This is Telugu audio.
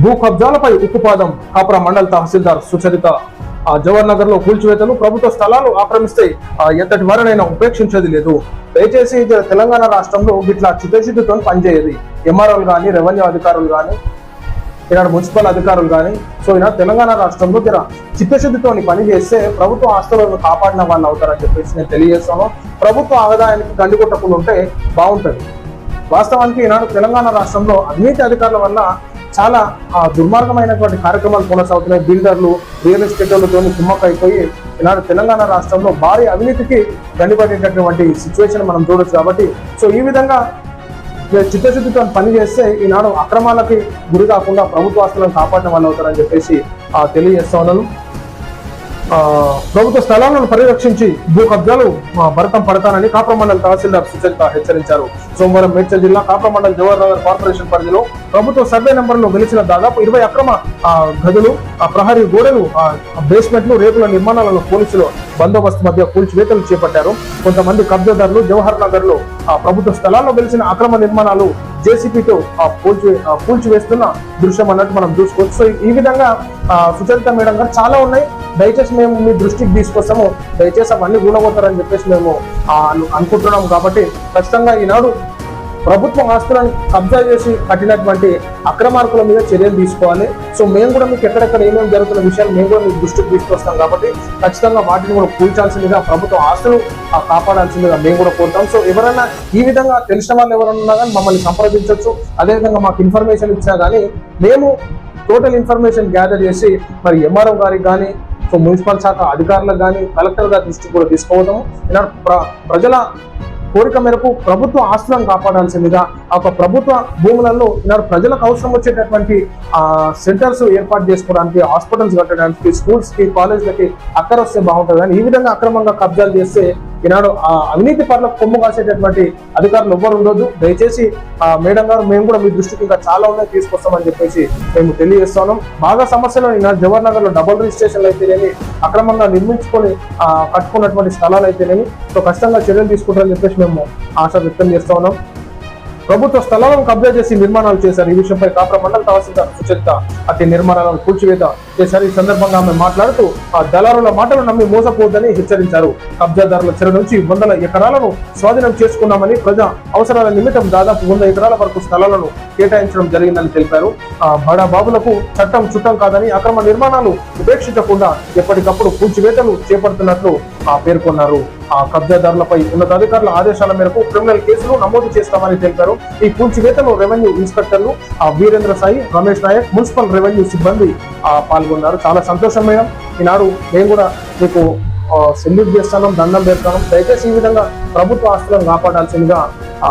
భూ కబ్జాలపై ఉక్కుపాదం కాపుర మండల తహసీల్దార్ సుచరిత. ఆ, జవహర్ నగర్లో కూల్చివేతలు ప్రభుత్వ స్థలాలు ఆక్రమిస్తే ఆ, ఎంతటి వారినైనా ఉపేక్షించేది లేదు. దయచేసి తెలంగాణ రాష్ట్రంలో గిట్లా చిత్తశుద్ధితో పనిచేయదు. ఎంఆర్ఓలు కానీ రెవెన్యూ అధికారులు కానీ ఈనాడు మున్సిపల్ అధికారులు కానీ సో ఈనాడు తెలంగాణ రాష్ట్రంలో జర చిత్తశుద్ధితో పని చేస్తే ప్రభుత్వ ఆస్తులను కాపాడిన వాళ్ళు అవుతారని చెప్పేసి నేను తెలియజేస్తాను. ప్రభుత్వ ఆదాయానికి గండి కొట్టకుండా ఉంటే బాగుంటుంది. వాస్తవానికి ఈనాడు తెలంగాణ రాష్ట్రంలో అవినీతి అధికారుల వల్ల చాలా ఆ, దుర్మార్గమైనటువంటి కార్యక్రమాలు కొనసాగుతున్నాయి. బిల్డర్లు రియల్ ఎస్టేట్లతో కుమ్మక్క అయిపోయి ఈనాడు తెలంగాణ రాష్ట్రంలో భారీ అవినీతికి గండిపడేటటువంటి సిచ్యువేషన్ మనం చూడొచ్చు కాబట్టి సో ఈ విధంగా చిత్తశుద్ధితో పనిచేస్తే ఈనాడు అక్రమాలకి గురి కాకుండా ప్రభుత్వ ఆస్తులను కాపాడడం వల్ల అవుతారని చెప్పేసి ఆ, తెలియజేస్తా ఉన్నాను. ప్రభుత్వ స్థలాలను పరిరక్షించి భూ కబ్జాలు భరతం పడతానని కాప్రమండల్ తహసీల్దార్ సుచరిత హెచ్చరించారు. సోమవారం మేడ్చల్ జిల్లా కాప్రమండల్ జవహర్ నగర్ కార్పొరేషన్ పరిధిలో ప్రభుత్వ సర్వే నెంబర్లో వెలిసిన దాదాపు ఇరవై అక్రమ ఆ, గదులు ఆ, ప్రహరీ గోడలు ఆ, బేస్మెంట్లు రేకుల నిర్మాణాలను పోలీసులు బందోబస్తు మధ్య కూల్చివేతలు చేపట్టారు. కొంతమంది కబ్జాదారులు జవహర్ నగర్లో ఆ, ప్రభుత్వ స్థలాల్లో వెలిసిన అక్రమ నిర్మాణాలు జేసీపీతో పోల్చి ఆ, కూల్చివేస్తున్న దృశ్యం అన్నట్టు మనం చూసుకోవచ్చు. సో ఈ విధంగా సుచరిత మేడం గారు చాలా ఉన్నాయి. దయచేసి మేము మీ దృష్టికి తీసుకొస్తాము. దయచేసి అవన్నీ కూలగొట్టారని చెప్పేసి మేము అనుకుంటున్నాము అనుకుంటున్నాం కాబట్టి ఖచ్చితంగా ఈనాడు ప్రభుత్వ ఆస్తులను కబ్జా చేసి కట్టినటువంటి అక్రమార్కుల మీద చర్యలు తీసుకోవాలి. సో మేము కూడా మీకు ఎక్కడెక్కడ ఏమేమి జరుగుతున్న విషయాలు మేము కూడా మీకు దృష్టికి తీసుకొస్తాం కాబట్టి ఖచ్చితంగా వాటిని కూడా కూల్చాల్సిందిగా ప్రభుత్వ ఆస్తులు కాపాడాల్సిందిగా మేము కూడా కోరుతాం. సో ఎవరైనా ఈ విధంగా తెలిసిన వాళ్ళు ఎవరైనా ఉన్నా కానీ మమ్మల్ని సంప్రదించవచ్చు. అదేవిధంగా మాకు ఇన్ఫర్మేషన్ ఇచ్చినా కానీ మేము టోటల్ ఇన్ఫర్మేషన్ గ్యాదర్ చేసి మరి ఎంఆర్ఓ గారికి కానీ సో మున్సిపల్ శాఖ అధికారులకు కానీ కలెక్టర్ గారి దృష్టికి కూడా తీసుకోవడం ఇలా ప్ర- ప్రజల కోరిక మేరకు ప్రభుత్వ ఆస్తులను కాపాడాల్సిందిగా ఒక ప్రభుత్వ భూములలో ఈనాడు ప్రజలకు అవసరం వచ్చేటటువంటి సెంటర్స్ ఏర్పాటు చేసుకోవడానికి హాస్పిటల్స్ కట్టడానికి స్కూల్స్కి కాలేజ్లకి అక్కడ వస్తే బాగుంటుంది. ఈ విధంగా అక్రమంగా కబ్జాలు చేస్తే ఈనాడు ఆ అవినీతి పట్ల కొమ్ము కాసేటటువంటి అధికారులు ఎవ్వరు ఉండదు దయచేసి మేడం గారు మేము కూడా మీ దృష్టికి ఇంకా చాలా ఉన్నాయి తీసుకొస్తామని చెప్పేసి మేము తెలియజేస్తున్నాం. బాగా సమస్యలు ఈనాడు జవహర్ నగర్లో డబుల్ రిజిస్ట్రేషన్లు అయితేనేమి అక్రమంగా నిర్మించుకొని కట్టుకున్నటువంటి స్థలాలు అయితేనేమి సో ఖచ్చితంగా చర్యలు తీసుకుంటారని చెప్పేసి మేము ఆశ వ్యక్తం చేస్తా ఉన్నాం. ప్రభుత్వ స్థలాలను కబ్జా చేసి నిర్మాణాలు చేశారు. ఈ విషయంపై కాపుర మండల తహసీల్దార్ సుచరిత అతి నిర్మాణాలను కూల్చివేత చేశారు. ఈ సందర్భంగా ఆమె మాట్లాడుతూ ఆ దళారుల మాటలు నమ్మి మోసపోవద్దని హెచ్చరించారు. కబ్జాదారుల చెర నుంచి వందల ఎకరాలను స్వాధీనం చేసుకున్నామని ప్రజా అవసరాల నిమిత్తం దాదాపు వంద ఎకరాల వరకు స్థలాలను కేటాయించడం జరిగిందని తెలిపారు. ఆ బడా బాబులకు చట్టం చుట్టం కాదని అక్రమ నిర్మాణాలు ఉపేక్షించకుండా ఎప్పటికప్పుడు కూల్చివేతలు చేపడుతున్నట్లు పేర్కొన్నారు. ఆ కబ్జాదారులపై ఉన్నతాధికారుల ఆదేశాల మేరకు క్రిమినల్ కేసులు నమోదు చేస్తామని తెలిపారు. ఈ కూల్చివేతలో రెవెన్యూ ఇన్స్పెక్టర్లు ఆ వీరేంద్ర సాయి రమేష్ నాయక్ మున్సిపల్ రెవెన్యూ సిబ్బంది ఆ పాల్గొన్నారు. చాలా సంతోషం మేడం. ఈనాడు మేము కూడా మీకు సెల్యూట్ చేస్తాను దండం పెడతాను దయచేసి ఈ విధంగా ప్రభుత్వ ఆస్తులను కాపాడాల్సిందిగా ఆ,